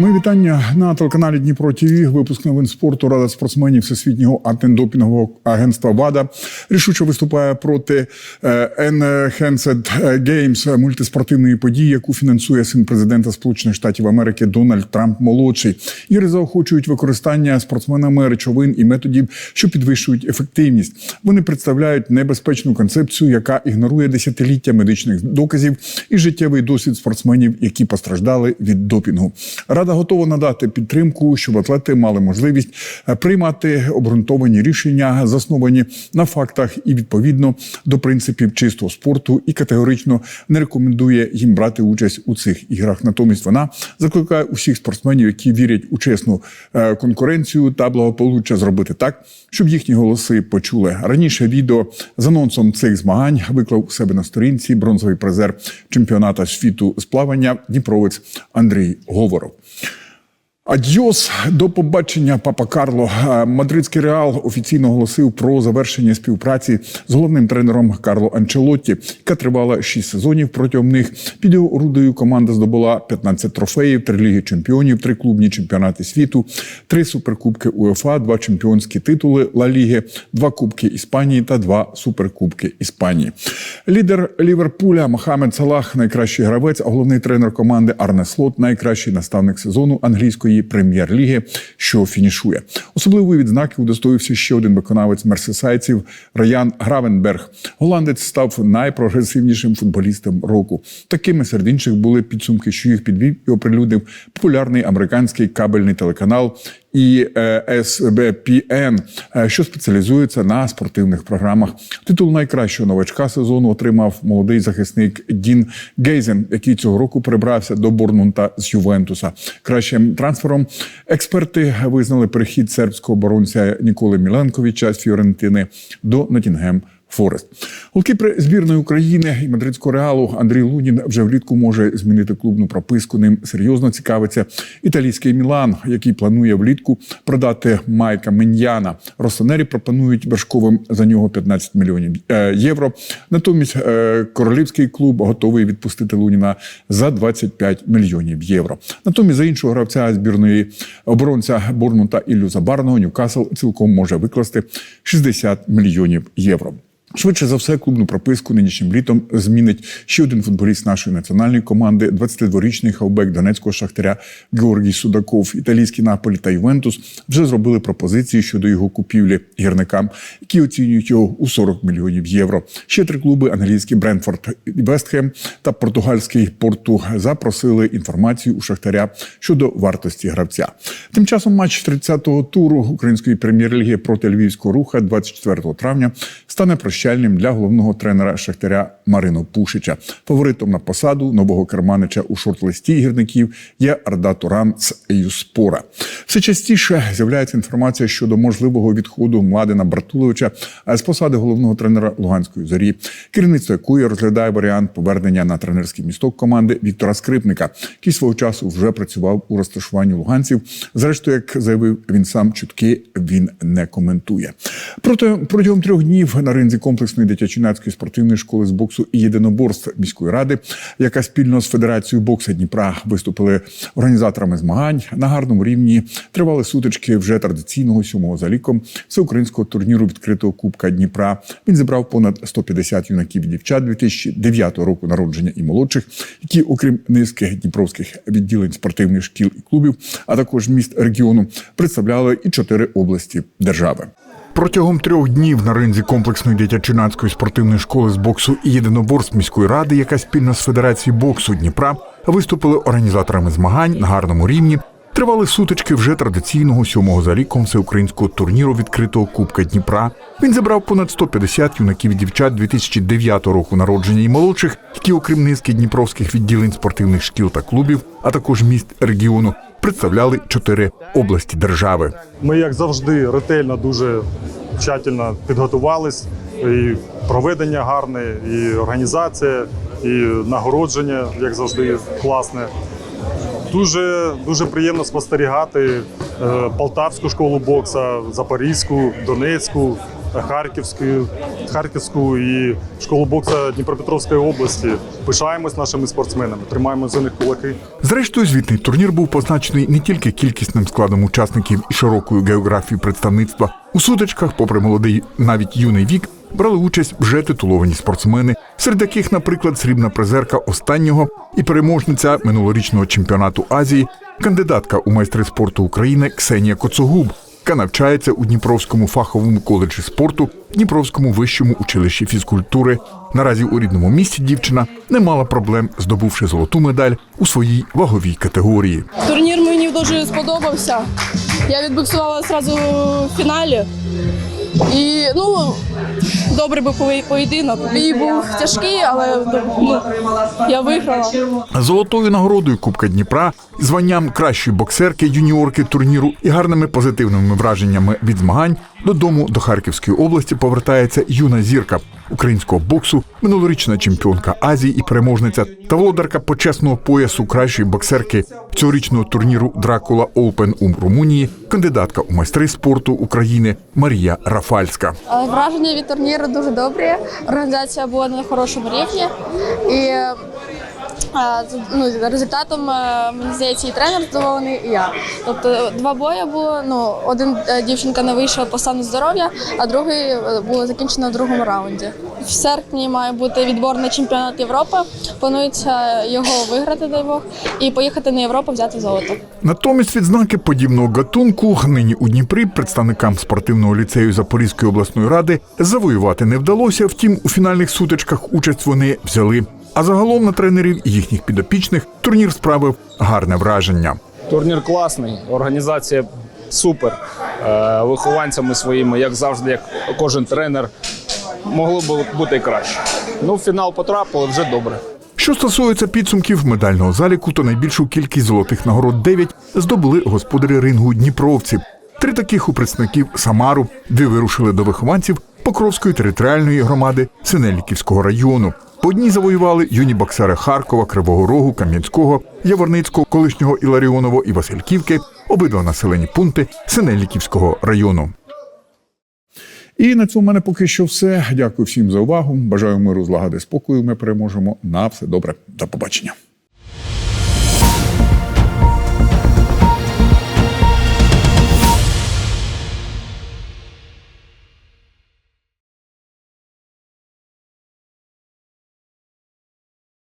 Мої вітання на телеканалі Дніпро ТВ. Випуск новин спорту Рада спортсменів Всесвітнього антидопінгового агентства ВАДА рішуче виступає проти е, Enhanced Games, мультиспортивної події, яку фінансує син президента Сполучених Штатів Америки Дональд Трамп молодший. Ігри заохочують використання спортсменами речовин і методів, що підвищують ефективність. Вони представляють небезпечну концепцію, яка ігнорує десятиліття медичних доказів і життєвий досвід спортсменів, які постраждали від допінгу. Рада готова надати підтримку, щоб атлети мали можливість е, приймати обґрунтовані рішення, засновані на фактах і відповідно до принципів чистого спорту, і категорично не рекомендує їм брати участь у цих іграх. Натомість вона закликає усіх спортсменів, які вірять у чесну е, конкуренцію та благополуччя, зробити так, щоб їхні голоси почули. Раніше відео з анонсом цих змагань виклав у себе на сторінці бронзовий призер чемпіоната світу з плавання Дніпровець Андрій Говоров. Адьос до побачення, папа Карло. Е, Мадридський реал офіційно оголосив про завершення співпраці з головним тренером Карло Анчелотті, яка тривала 6 сезонів. Протягом них під його орудою команда здобула 15 трофеїв, 3 ліги чемпіонів, 3 клубні чемпіонати світу, 3 суперкубки УЕФА, 2 чемпіонські титули Ла Ліги, 2 кубки Іспанії та 2 суперкубки Іспанії. Лідер Ліверпуля Мохамед Салах найкращий гравець, а головний тренер команди Арне Слот найкращий наставник сезону англійської прем'єр-ліги, що фінішує. Особливої відзнаки удостоївся ще один виконавець мерсисайців Раян Гравенберг. Голландець став найпрогресивнішим футболістом року. Такими серед інших були підсумки, що їх підвів і оприлюднив популярний американський кабельний телеканал і е, СБПН, е, що спеціалізується на спортивних програмах. Титул найкращого новачка сезону отримав молодий захисник Дін Гейзен, який цього року перебрався до Борнмунта з Ювентуса. Кращим трансфером експерти визнали перехід сербського оборонця Ніколи Міленковича з Фіорентини до Нотінгем. Форест. Голкіпер збірної України і мадридського реалу Андрій Лунін вже влітку може змінити клубну прописку. Ним серйозно цікавиться італійський Мілан, який планує влітку продати Майка Меньяна. Росонері пропонують Бершковим за нього 15 мільйонів е, євро. Натомість е, королівський клуб готовий відпустити Луніна за 25 мільйонів євро. Натомість за іншого гравця збірної оборонця Борнмута Іллю Забарного Ньюкасл цілком може викласти 60 мільйонів євро. Швидше за все, клубну прописку нинішнім літом змінить ще один футболіст нашої національної команди, 22-річний хавбек донецького шахтаря Георгій Судаков. Італійські Наполі та Ювентус вже зробили пропозиції щодо його купівлі гірникам, які оцінюють його у 40 мільйонів євро. Ще три клуби англійський Брентфорд, Вестхем та португальський Порту запросили інформацію у шахтаря щодо вартості гравця. Тим часом матч 30-го туру української прем'єр-ліги проти львівського руха 24 травня стане прощальним для головного тренера Шахтаря Марину Пушича. Фаворитом на посаду нового керманича у шорт-листі гірників є Арда Туран з Юспора. Все частіше з'являється інформація щодо можливого відходу Младена Бартуловича з посади головного тренера Луганської зорі, керівництво якої розглядає варіант повернення на тренерський місток команди Віктора Скрипника, який свого часу вже працював у розташуванні луганців. Зрештою, як заявив він сам, чутки він не коментує. Проте протягом трьох днів на ринзі комплексної дитячо-юнацької спортивної школи з боксу і єдиноборств міської ради, яка спільно з Федерацією боксу Дніпра виступили організаторами змагань на гарному рівні. Тривали сутички вже традиційного сьомого за ліком всеукраїнського турніру відкритого Кубка Дніпра. Він зібрав понад 150 юнаків і дівчат 2009 року народження і молодших, які, окрім низки дніпровських відділень спортивних шкіл і клубів, а також міст регіону, представляли і чотири області держави. Протягом трьох днів на ринзі комплексної дитячо-юнацької спортивної школи з боксу і єдиноборств міської ради, яка спільно з Федерацією боксу Дніпра виступили організаторами змагань на гарному рівні. Тривали сутички вже традиційного сьомого за ліком всеукраїнського турніру відкритого Кубка Дніпра. Він забрав понад 150 юнаків і дівчат 2009 року народження і молодших, які, окрім низки дніпровських відділень спортивних шкіл та клубів, а також міст регіону, представляли чотири області держави. Ми, як завжди, ретельно, дуже тщательно підготувались. І проведення гарне, і організація, і нагородження, як завжди, класне. Дуже дуже приємно спостерігати е, Полтавську школу бокса, Запорізьку, Донецьку, Харківську, Харківську і школу бокса Дніпропетровської області. Пишаємось нашими спортсменами, тримаємо за них кулаки. Зрештою, звітний турнір був позначений не тільки кількісним складом учасників і широкою географією представництва. У сутичках, попри молодий навіть юний вік, брали участь вже титуловані спортсмени, серед яких, наприклад, срібна призерка останнього і переможниця минулорічного чемпіонату Азії, кандидатка у майстри спорту України Ксенія Коцогуб, яка навчається у Дніпровському фаховому коледжі спорту, Дніпровському вищому училищі фізкультури. Наразі у рідному місті дівчина не мала проблем, здобувши золоту медаль у своїй ваговій категорії. Турнір мені дуже сподобався. Я відбуксувала одразу в фіналі. І ну, був пої- поєдинок. Бій був тяжкий, але ну, я виграла. Золотою нагородою Кубка Дніпра, званням кращої боксерки юніорки турніру і гарними позитивними враженнями від змагань додому до Харківської області повертається юна зірка українського боксу, минулорічна чемпіонка Азії і переможниця та володарка почесного поясу кращої боксерки цьогорічного турніру Дракула Оупен у Румунії, кандидатка у майстри спорту України Марія Рафальська. Враження від турніру дуже добрі. Організація була на хорошому рівні. І е, ну, результатом, е, мені здається, і тренер задоволений, і я. Тобто два бої було. Ну, один е, дівчинка не вийшла по стану здоров'я, а другий е, було закінчено в другому раунді. В серпні має бути відбор на чемпіонат Європи. Планується його виграти, дай Бог, і поїхати на Європу взяти золото. Натомість відзнаки подібного гатунку нині у Дніпрі представникам спортивного ліцею Запорізької обласної ради завоювати не вдалося. Втім, у фінальних сутичках участь вони взяли. А загалом на тренерів і їхніх підопічних турнір справив гарне враження. Турнір класний, організація супер. Е, Вихованцями своїми, як завжди, як кожен тренер, могло б бути і краще. Ну, в фінал потрапили вже добре. Що стосується підсумків медального заліку, то найбільшу кількість золотих нагород 9 здобули господарі рингу Дніпровці. Три таких у представників Самару, дві вирушили до вихованців Покровської територіальної громади Синельниківського району. По дні завоювали юні боксери Харкова, Кривого Рогу, Кам'янського, Яворницького, колишнього Іларіонова і Васильківки, обидва населені пункти Синельниківського району. І на цьому в мене поки що все. Дякую всім за увагу. Бажаю миру, злагоди, спокою. Ми переможемо. На все добре. До побачення.